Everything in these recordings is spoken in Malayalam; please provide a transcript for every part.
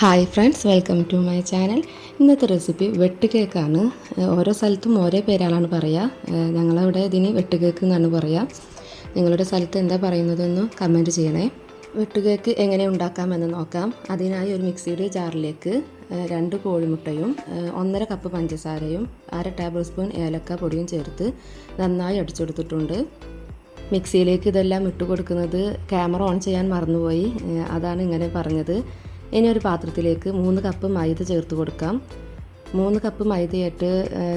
Hi friends welcome to my channel ഇന്നത്തെ റെസിപ്പി വെട്ട് കേക്കാണ് ഓരോ സ്ഥലത്തും ഓരോ പേരാണ് പറയുക ഞങ്ങളവിടെ ഇതിന് വെട്ട് കേക്ക് എന്നാണ് പറയുക നിങ്ങളുടെ സ്ഥലത്ത് എന്താ പറയുന്നതെന്ന് കമന്റ് ചെയ്യണേ. വെട്ടുകേക്ക് എങ്ങനെ ഉണ്ടാക്കാമെന്ന് നോക്കാം. അതിനായി ഒരു മിക്സിയുടെ ജാറിലേക്ക് രണ്ട് കോഴിമുട്ടയും ഒന്നര കപ്പ് പഞ്ചസാരയും അര ടേബിൾ സ്പൂൺ ഏലക്ക പൊടിയും ചേർത്ത് നന്നായി അടിച്ചെടുത്തിട്ടുണ്ട്. മിക്സിയിലേക്ക് ഇതെല്ലാം ഇട്ട് കൊടുക്കുന്നത് ക്യാമറ ഓൺ ചെയ്യാൻ മറന്നുപോയി. അതാണ് ഇങ്ങനെ പറഞ്ഞത്. ഇനി ഒരു പാത്രത്തിലേക്ക് മൂന്ന് കപ്പ് മൈദ ചേർത്ത് കൊടുക്കാം. മൂന്ന് കപ്പ് മൈദയായിട്ട്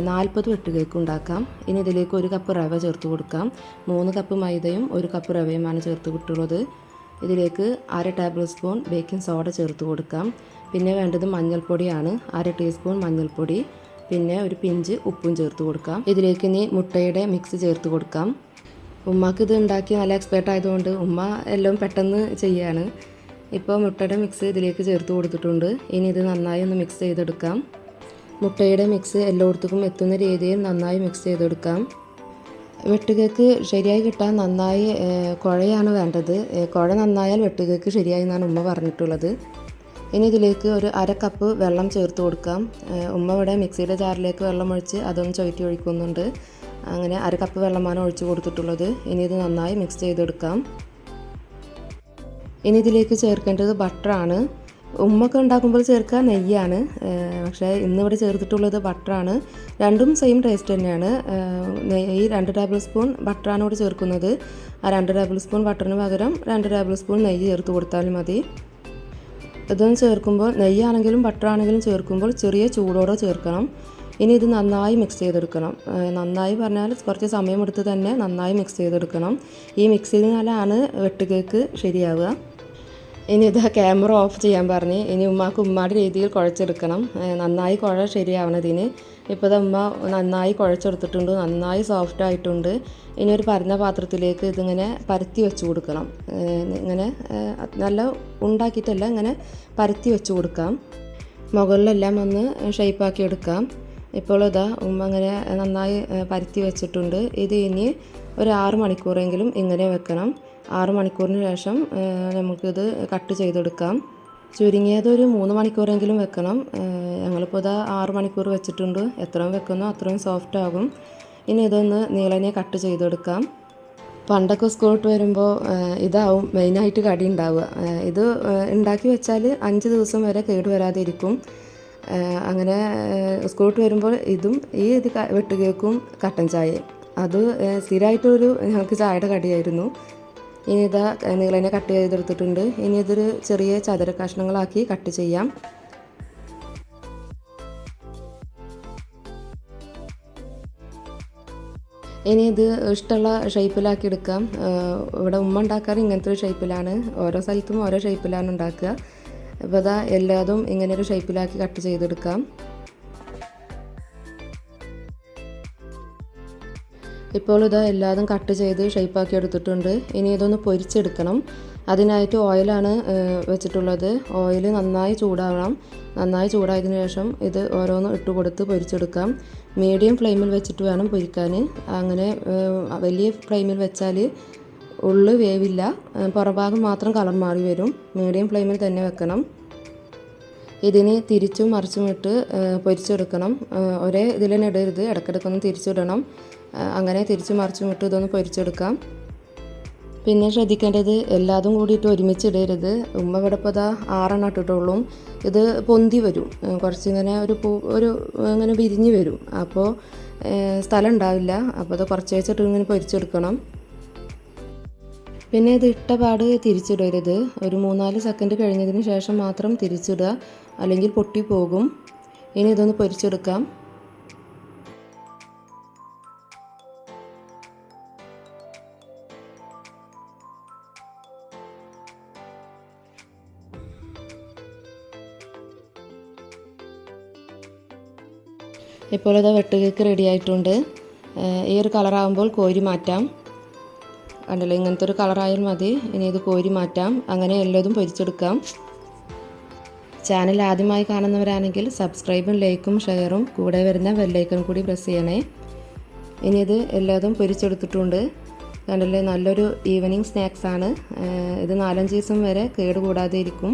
നാൽപ്പത് വെട്ട് കേക്ക് ഉണ്ടാക്കാം. ഇനി ഇതിലേക്ക് ഒരു കപ്പ് റവ ചേർത്ത് കൊടുക്കാം. മൂന്ന് കപ്പ് മൈദയും ഒരു കപ്പ് റവയുമാണ് ചേർത്ത് കിട്ടുള്ളത് ഇതിലേക്ക് അര ടേബിൾ സ്പൂൺ ബേക്കിംഗ് സോഡ ചേർത്ത് കൊടുക്കാം. പിന്നെ വേണ്ടത് മഞ്ഞൾപ്പൊടിയാണ്. അര ടീസ്പൂൺ മഞ്ഞൾപ്പൊടി. പിന്നെ ഒരു പിഞ്ച് ഉപ്പും ചേർത്ത് കൊടുക്കാം. ഇതിലേക്ക് ഇനി മുട്ടയുടെ മിക്സ് ചേർത്ത് കൊടുക്കാം. ഉമ്മാക്ക് ഇത് ഉണ്ടാക്കി നല്ല എക്സ്പേർട്ട് ആയതുകൊണ്ട് ഉമ്മ എല്ലാം പെട്ടെന്ന് ചെയ്യാണ്. ഇപ്പോൾ മുട്ടയുടെ മിക്സ് ഇതിലേക്ക് ചേർത്ത് കൊടുത്തിട്ടുണ്ട്. ഇനി ഇത് നന്നായി ഒന്ന് മിക്സ് ചെയ്തെടുക്കാം. മുട്ടയുടെ മിക്സ് എല്ലായിടത്തേക്കും എത്തുന്ന രീതിയിൽ നന്നായി മിക്സ് ചെയ്തെടുക്കാം. വെട്ടുകേക്ക് ശരിയായി കിട്ടാൻ നന്നായി കുഴയാണ് വേണ്ടത്. കുഴ നന്നായാൽ വെട്ടുകേക്ക് ശരിയായി എന്നാണ് ഉമ്മ പറഞ്ഞിട്ടുള്ളത്. ഇനി ഇതിലേക്ക് ഒരു അര കപ്പ് വെള്ളം ചേർത്ത് കൊടുക്കാം. ഉമ്മ ഇവിടെ മിക്സിയുടെ ജാറിലേക്ക് വെള്ളം ഒഴിച്ച് അതൊന്ന് ചുവറ്റി ഒഴിക്കുന്നുണ്ട്. അങ്ങനെ അര കപ്പ് വെള്ളമാണ് ഒഴിച്ച് കൊടുത്തിട്ടുള്ളത്. ഇനി ഇത് നന്നായി മിക്സ് ചെയ്തെടുക്കാം. ഇനി ഇതിലേക്ക് ചേർക്കേണ്ടത് ബട്ടറാണ്. ഉമ്മൊക്കെ ഉണ്ടാക്കുമ്പോൾ ചേർക്കുക നെയ്യാണ്. പക്ഷേ ഇന്നിവിടെ ചേർത്തിട്ടുള്ളത് ബട്ടറാണ്. രണ്ടും സെയിം ടേസ്റ്റ് തന്നെയാണ്. നെയ്യ് രണ്ട് ടേബിൾ സ്പൂൺ ബട്ടറാണ് ഇവിടെ ചേർക്കുന്നത്. ആ രണ്ട് ടേബിൾ സ്പൂൺ ബട്ടറിന് പകരം രണ്ട് ടേബിൾ സ്പൂൺ നെയ്യ് ചേർത്ത് കൊടുത്താൽ മതി. ഇതൊന്ന് ചേർക്കുമ്പോൾ നെയ്യാണെങ്കിലും ബട്ടറാണെങ്കിലും ചേർക്കുമ്പോൾ ചെറിയ ചൂടോടെ ചേർക്കണം. ഇനി ഇത് നന്നായി മിക്സ് ചെയ്തെടുക്കണം. നന്നായി പറഞ്ഞാൽ കുറച്ച് സമയമെടുത്ത് തന്നെ നന്നായി മിക്സ് ചെയ്തെടുക്കണം. ഈ മിക്സ് ചെയ്താലാണ് വെട്ടുകേക്ക് ശരിയാവുക. ഇനി ഇത് ക്യാമറ ഓഫ് ചെയ്യാൻ പറഞ്ഞ് ഇനി ഉമ്മാക്ക് ഉമ്മാടെ രീതിയിൽ കുഴച്ചെടുക്കണം. നന്നായി കുഴ ശരിയാവണതിന്. ഇപ്പോൾ ഇത് ഉമ്മ നന്നായി കുഴച്ചെടുത്തിട്ടുണ്ട് നന്നായി സോഫ്റ്റ് ആയിട്ടുണ്ട്. ഇനി ഒരു പരന്ന പാത്രത്തിലേക്ക് ഇതിങ്ങനെ പരത്തി വെച്ച് കൊടുക്കണം. ഇങ്ങനെ നല്ല ഉണ്ടാക്കിയിട്ടല്ല ഇങ്ങനെ പരത്തി വെച്ച് കൊടുക്കാം. മുകളിലെല്ലാം ഒന്ന് ഷേപ്പാക്കി എടുക്കാം. ഇപ്പോൾ ഇതാ ഉമ്മ ഇങ്ങനെ നന്നായി പരത്തി വെച്ചിട്ടുണ്ട്. ഇത് ഇനി ഒരു ആറ് മണിക്കൂറെങ്കിലും ഇങ്ങനെ വെക്കണം. ആറ് മണിക്കൂറിന് ശേഷം നമുക്കിത് കട്ട് ചെയ്തെടുക്കാം. ചുരുങ്ങിയത് ഒരു മൂന്ന് മണിക്കൂറെങ്കിലും വെക്കണം. ഞങ്ങളിപ്പോൾ ഇതാ ആറ് മണിക്കൂർ വെച്ചിട്ടുണ്ട്. എത്രയും വെക്കുന്നോ അത്രയും സോഫ്റ്റ് ആകും. ഇനി ഇതൊന്ന് നീളനെ കട്ട് ചെയ്തെടുക്കാം. പണ്ടൊക്കെ സ്കൂളിട്ട് വരുമ്പോൾ ഇതാവും മെയിനായിട്ട് കടി ഉണ്ടാവുക ഇത് ഉണ്ടാക്കി വെച്ചാൽ അഞ്ച് ദിവസം വരെ കേട് വരാതിരിക്കും. അങ്ങനെ സ്കൂളിട്ട് വരുമ്പോൾ ഇതും ഈ ഇത് വെട്ടുകേക്കും കട്ടൻ ചായയും. അത് സ്ഥിരമായിട്ടൊരു ഞങ്ങൾക്ക് ചായയുടെ കടിയായിരുന്നു. ഇനി ഇതാ നീളനെ കട്ട് ചെയ്തെടുത്തിട്ടുണ്ട്. ഇനി ഇതൊരു ചെറിയ ചതുര കഷ്ണങ്ങളാക്കി കട്ട് ചെയ്യാം. ഇനി ഇത് ഇഷ്ടമുള്ള ഷേപ്പിലാക്കി എടുക്കാം. ഇവിടെ ഉമ്മ ഉണ്ടാക്കാറ് ഇങ്ങനത്തെ ഒരു ഷേപ്പിലാണ് ഓരോ സ്ഥലത്തും ഓരോ ഷേപ്പിലാണ് ഉണ്ടാക്കുക. അപ്പോൾ അതാ എല്ലാതും ഇങ്ങനെ ഒരു ഷേപ്പിലാക്കി കട്ട് ചെയ്തെടുക്കാം. ഇപ്പോൾ ഇത് എല്ലാതും കട്ട് ചെയ്ത് ഷേപ്പാക്കി എടുത്തിട്ടുണ്ട്. ഇനി ഇതൊന്ന് പൊരിച്ചെടുക്കണം. അതിനായിട്ട് ഓയിലാണ് വെച്ചിട്ടുള്ളത്. ഓയിൽ നന്നായി ചൂടാവണം. നന്നായി ചൂടായതിനു ശേഷം ഇത് ഓരോന്ന് ഇട്ട് കൊടുത്ത് പൊരിച്ചെടുക്കാം. മീഡിയം ഫ്ലെയിമിൽ വെച്ചിട്ട് വേണം പൊരിക്കാൻ അങ്ങനെ വലിയ ഫ്ലെയിമിൽ വെച്ചാൽ ഉള്ള് വേവില്ല. പുറഭാഗം മാത്രം കളർ മാറി വരും. മീഡിയം ഫ്ലെയിമിൽ തന്നെ വെക്കണം. ഇതിന് തിരിച്ചും മറിച്ചും ഇട്ട് പൊരിച്ചെടുക്കണം. ഒരേ ഇതിൽ തന്നെ ഇടരുത്. ഇടയ്ക്കിടയ്ക്കൊന്ന് തിരിച്ചിടണം. അങ്ങനെ തിരിച്ച് മറിച്ചും ഇട്ട് ഇതൊന്ന് പൊരിച്ചെടുക്കാം. പിന്നെ ശ്രദ്ധിക്കേണ്ടത് എല്ലാതും കൂടിയിട്ട് ഒരുമിച്ച് ഇടരുത്. ഉമ്മ ഇവിടെ ഇതാ ആറെണ്ണം ഇട്ടിട്ടുള്ളൂ. ഇത് പൊന്തി വരും. കുറച്ചിങ്ങനെ ഒരു പൂ ഒരു ഇങ്ങനെ വിരിഞ്ഞ് വരും. അപ്പോൾ സ്ഥലം ഉണ്ടാവില്ല. അപ്പോൾ അത് കുറച്ച് വെച്ചിട്ട് ഇങ്ങനെ പൊരിച്ചെടുക്കണം. പിന്നെ ഇത് ഇട്ട പാട് തിരിച്ചിടരുത്. ഒരു മൂന്നാൽ സെക്കൻഡ് കഴിഞ്ഞതിന് ശേഷം മാത്രം തിരിച്ചിടുക. അല്ലെങ്കിൽ പൊട്ടിപ്പോകും. ഇനി ഇതൊന്ന് പൊരിച്ചെടുക്കാം. ഇപ്പോൾ ഇത് വെട്ടുകേക്ക് റെഡി ആയിട്ടുണ്ട്. ഈ ഒരു കളറാകുമ്പോൾ കോരി മാറ്റാം. കണ്ടല്ലോ? ഇങ്ങനത്തെ ഒരു കളറായാൽ മതി. ഇനി ഇത് കോരി മാറ്റാം. അങ്ങനെ എല്ലാതും പൊരിച്ചെടുക്കാം. ചാനൽ ആദ്യമായി കാണുന്നവരാണെങ്കിൽ സബ്സ്ക്രൈബും ലൈക്കും ഷെയറും കൂടെ വരുന്ന ബെല്ലൈക്കൺ കൂടി പ്രസ് ചെയ്യണേ. ഇനി ഇത് എല്ലാതും പൊരിച്ചെടുത്തിട്ടുണ്ട്. കണ്ടല്ലേ? നല്ലൊരു ഈവനിങ് സ്നാക്സാണ് ഇത് നാലഞ്ച് ദിവസം വരെ കേടുകൂടാതെ ഇരിക്കും.